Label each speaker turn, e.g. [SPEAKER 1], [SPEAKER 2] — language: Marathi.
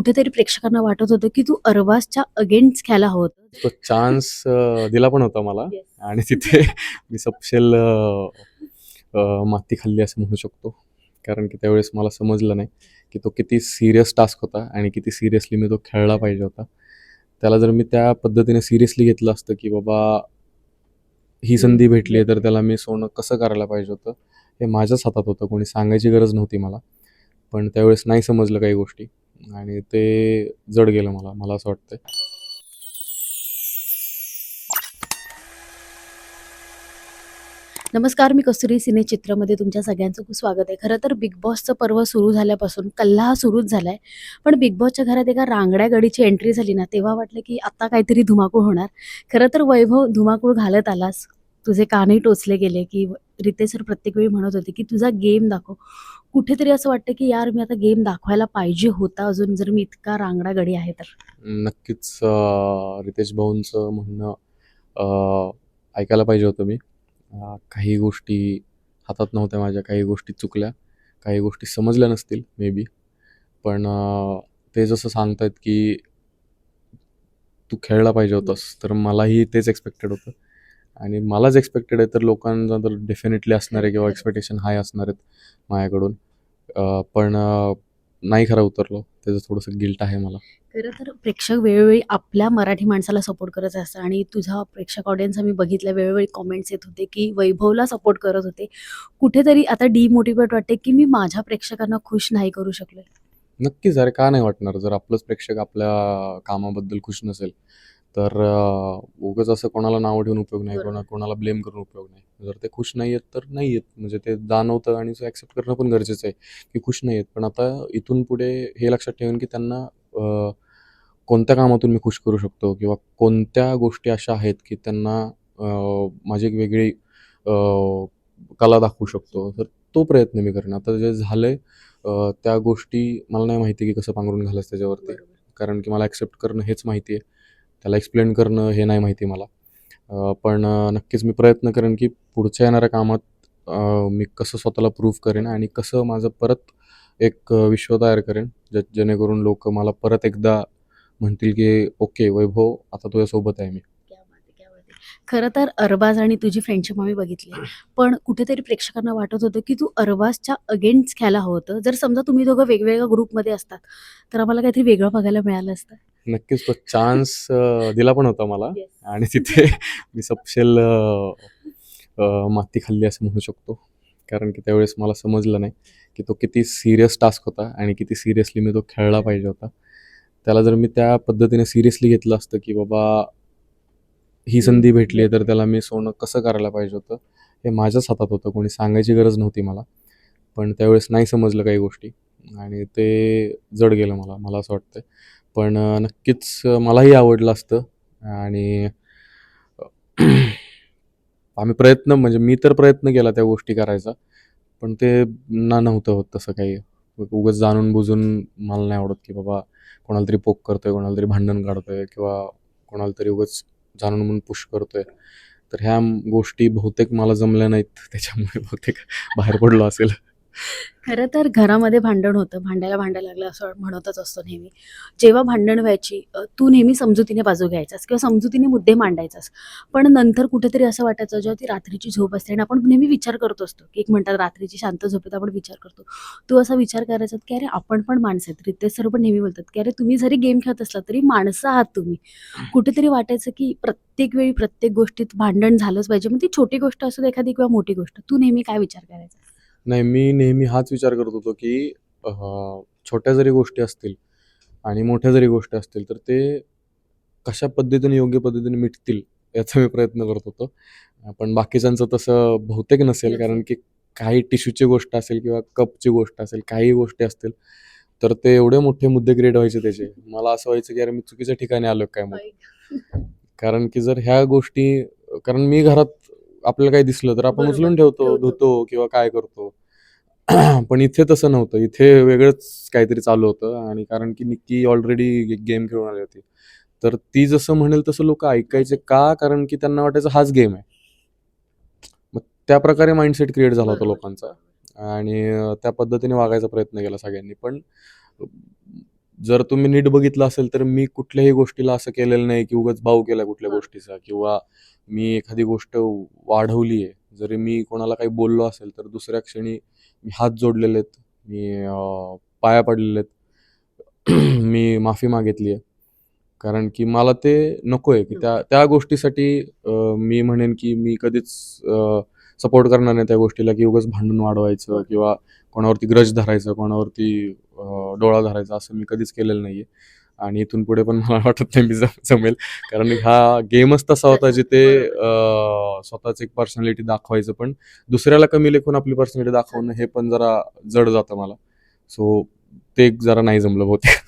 [SPEAKER 1] कुठेतरी प्रेक्षकांना वाटत होतं की तू अरबाजच्या अगेन्स्ट खेळायला हवं होतं.
[SPEAKER 2] तो चान्स दिला पण होता मला. आणि तिथे मी सपशेल माती खाल्ली असं म्हणू शकतो. कारण की त्यावेळेस मला समजलं नाही की तो किती सिरियस टास्क होता आणि किती सिरियसली मी तो खेळला पाहिजे होता. त्याला जर मी त्या पद्धतीने सिरियसली घेतलं असतं की बाबा ही संधी भेटली आहे तर त्याला मी सोनं कसं करायला पाहिजे होतं हे माझ्याच हातात होतं. कोणी सांगायची गरज नव्हती मला. पण त्यावेळेस नाही समजलं काही गोष्टी. आणि ते जड गेलं मला मला असं वाटतं
[SPEAKER 1] नमस्कार मी कसुरी सिने चित्रमध्ये तुमच्या सगळ्यांचं खूप स्वागत आहे. खरं तर बिग बॉसचं पर्व सुरू झाल्यापासून कल्ला हा सुरूच झाला आहे पण बिग बॉसच्या घरात एका रांगड्या गडीची एंट्री झाली ना तेव्हा वाटलं की आता काहीतरी धुमाकूळ होणार. खरं तर वैभव धुमाकूळ घालत आलास. तुझे कानही टोचले गेले की रिते सर प्रत्येक वेळी म्हणत होते की तुझा गेम दाखव. कुठेतरी असं वाटतं की यार मी आता गेम दाखवायला पाहिजे होता अजून जर मी इतका रांगडा गडी आहे तर.
[SPEAKER 2] नक्कीच रितेश भाऊंचं म्हणणं ऐकायला पाहिजे होतं मी. काही गोष्टी हातात नव्हत्या माझ्या काही गोष्टी चुकल्या काही गोष्टी समजल्या नसतील मे बी पण ते जसं सांगतायत की तू खेळला पाहिजे होतास तर मलाही तेच एक्सपेक्टेड होतं. आणि मलाच एक्सपेक्टेड आहे तर लोकांना तर डेफिनेटली असणार आहे किंवा एक्सपेक्टेशन हाय असणार आहेत माझ्याकडून. पण नाही खरं उतरलो. त्याचं थोडंसं गिल्ट आहे मला.
[SPEAKER 1] खरं तर प्रेक्षक वेळोवेळी आपल्या मराठी माणसाला सपोर्ट करत असतात आणि तुझा प्रेक्षक ऑडियन्स आम्ही बघितलं वेळोवेळी कॉमेंट्स येत होते की वैभवला सपोर्ट करत होते. कुठेतरी आता डिमोटिवेट वाटते की मी माझ्या प्रेक्षकांना खुश नाही करू शकले
[SPEAKER 2] नक्कीच अरे का नाही वाटणार? जर आपलंच प्रेक्षक आपल्या कामाबद्दल खुश नसेल तर उगाच असं कोणाला नाव ठेवून उपयोग नाही. कोणा कोणाला ब्लेम करून उपयोग नाही. जर ते खुश नाही आहेत तर नाही आहेत. म्हणजे ते जाणवतं आणि ॲक्सेप्ट करणं पण गरजेचं आहे की खुश नाही आहेत. पण आता इथून पुढे हे लक्षात ठेवून की त्यांना कोणत्या कामातून मी खुश करू शकतो? किंवा कोणत्या गोष्टी अशा आहेत की त्यांना माझी एक वेगळी कला दाखवू शकतो? तर तो प्रयत्न मी करेन. आता जे झालंय अं, त्या गोष्टी मला नाही माहिती की कसं पांघरून घालायचं त्याच्यावरती. कारण की मला ॲक्सेप्ट करणं हेच माहिती आहे. त्याला एक्सप्लेन करणं हे नाही माहिती मला. पण नक्कीच मी प्रयत्न करेन की पुढच्या येणाऱ्या कामात मी कसं स्वतःला प्रूव्ह करेन आणि कसं माझं परत एक विश्व तयार करेन ज जेणेकरून लोक मला परत एकदा म्हणतील की ओके वैभव आता तुझ्यासोबत आहे मी.
[SPEAKER 1] क्या क्या खरं तर अरबाज आणि तुझी फ्रेंडशिप आम्ही बघितली. पण कुठेतरी प्रेक्षकांना वाटत होतं की तू अरबाजच्या अगेन्स्ट खेळायला हवं होतं. जर समजा तुम्ही दोघं वेगवेगळ्या ग्रुपमध्ये असतात तर आम्हाला काहीतरी वेगळं बघायला मिळालं असतं.
[SPEAKER 2] नक्कीच तो चान्स दिला पण होता मला. आणि तिथे मी सपशेल माती खाल्ली असं म्हणू शकतो. कारण की त्यावेळेस मला समजलं नाही की तो किती सिरियस टास्क होता आणि किती सिरियसली मी तो खेळला पाहिजे होता. त्याला जर मी त्या पद्धतीने सिरियसली घेतलं असतं की बाबा ही संधी भेटली आहे तर त्याला मी सोनं कसं करायला पाहिजे होतं हे माझ्याच हातात होतं. कोणी सांगायची गरज नव्हती मला. पण त्यावेळेस नाही समजलं काही गोष्टी. आणि ते जड गेलं मला. मला असं वाटतं पण नक्कीच मलाही आवडलं असतं. आणि आम्ही प्रयत्न म्हणजे मी तर प्रयत्न केला त्या गोष्टी करायचा. पण ते ना नव्हतं होत तसं काही. उगाच जाणून बुजून मला नाही आवडत की बाबा कोणाला तरी पोक करतोय कोणाला तरी भांडण काढतोय किंवा कोणाला तरी उगाच जाणून म्हणून पुश करतोय. तर ह्या गोष्टी बहुतेक मला जमल्या नाहीत. त्याच्यामुळे बहुतेक बाहेर पडलो असेल.
[SPEAKER 1] खरं तर घरामध्ये भांडण होतं. भांडायला भांडायला लागलं असं म्हणतच असतो नेहमी. जेव्हा भांडण व्हायची तू नेहमी समजुतीने बाजू घ्यायचास किंवा समजुतीने मुद्दे मांडायचास. पण नंतर कुठेतरी असं वाटायचं जेव्हा ती रात्रीची झोप असते आणि आपण नेहमी विचार करत असतो. की एक म्हणतात रात्रीची शांत झोपेत आपण विचार करतो. तू असा विचार करायचा की अरे आपण पण माणसं आहेत. रितेश सर पण नेहमी बोलतात की अरे तुम्ही जरी गेम खेळत असला तरी माणसं आहात तुम्ही. कुठेतरी वाटायचं की प्रत्येक वेळी प्रत्येक गोष्टीत भांडण झालंच पाहिजे. मग ती छोटी गोष्ट असू दे एखादी किंवा मोठी गोष्ट तू नेहमी काय विचार करायचा?
[SPEAKER 2] नाही मी नेहमी हाच विचार करत होतो की छोट्या जरी गोष्टी असतील आणि मोठ्या जरी गोष्टी असतील तर ते कशा पद्धतीने योग्य पद्धतीने मिटतील याचा मी प्रयत्न करत होतो. पण बाकीच्यांचं तसं बहुतेक नसेल कारण की काही टिश्यूची गोष्ट असेल किंवा कपची गोष्ट असेल काही गोष्टी असतील तर ते एवढे मोठे मुद्दे क्रिएट व्हायचे त्याचे. मला असं व्हायचं की अरे मी चुकीच्या ठिकाणी आलो काय मग? कारण की जर ह्या गोष्टी कारण मी घरात आपल्याला काही दिसलं तर आपण उचलून ठेवतो. धुतो किंवा काय करतो. पण इथे तसं नव्हतं. इथे वेगळंच काहीतरी चालू होतं आणि कारण की निक्की ऑलरेडी गेम खेळून आली होती. तर ती जसं म्हणेल तसं लोक ऐकायचे का? कारण की त्यांना वाटायचं हाच गेम आहे. मग त्या प्रकारे माइंडसेट क्रिएट झाला होता. लोकांचा. आणि त्या पद्धतीने वागायचा प्रयत्न केला सगळ्यांनी. पण जर तुम्ही नीट बघितलं असेल तर मी कुठल्याही गोष्टीला असं केलेलं नाही की उगाच भाऊ केला कुठल्या. गोष्टीचा किंवा मी एखादी गोष्ट वाढवली आहे जरी मी कोणाला काही बोललो असेल तर दुसऱ्या क्षणी मी हात जोडलेले आहेत मी पाया पडलेले आहेत मी माफी मागितली आहे कारण की मला ते नको आहे की त्या त्या गोष्टीसाठी मी म्हणेन की मी कधीच सपोर्ट करणार नाही त्या गोष्टीला की उगाच भांडून वाढवायचं किंवा कोणावरती ग्रज धरायचं कोणावरती डोळा धरायचा असं मी कधीच केलेलं नाही आहे आणि इथून पुढे पण मला वाटत नाही मी जमेल. कारण हा गेमच तसा होता जिथे स्वतःच एक पर्सनॅलिटी दाखवायचं पण. दुसऱ्याला कमी लेखून आपली पर्सनॅलिटी दाखवणं हे पण जरा जड जातं मला. सो ते जरा नाही जमलं बहुतेक.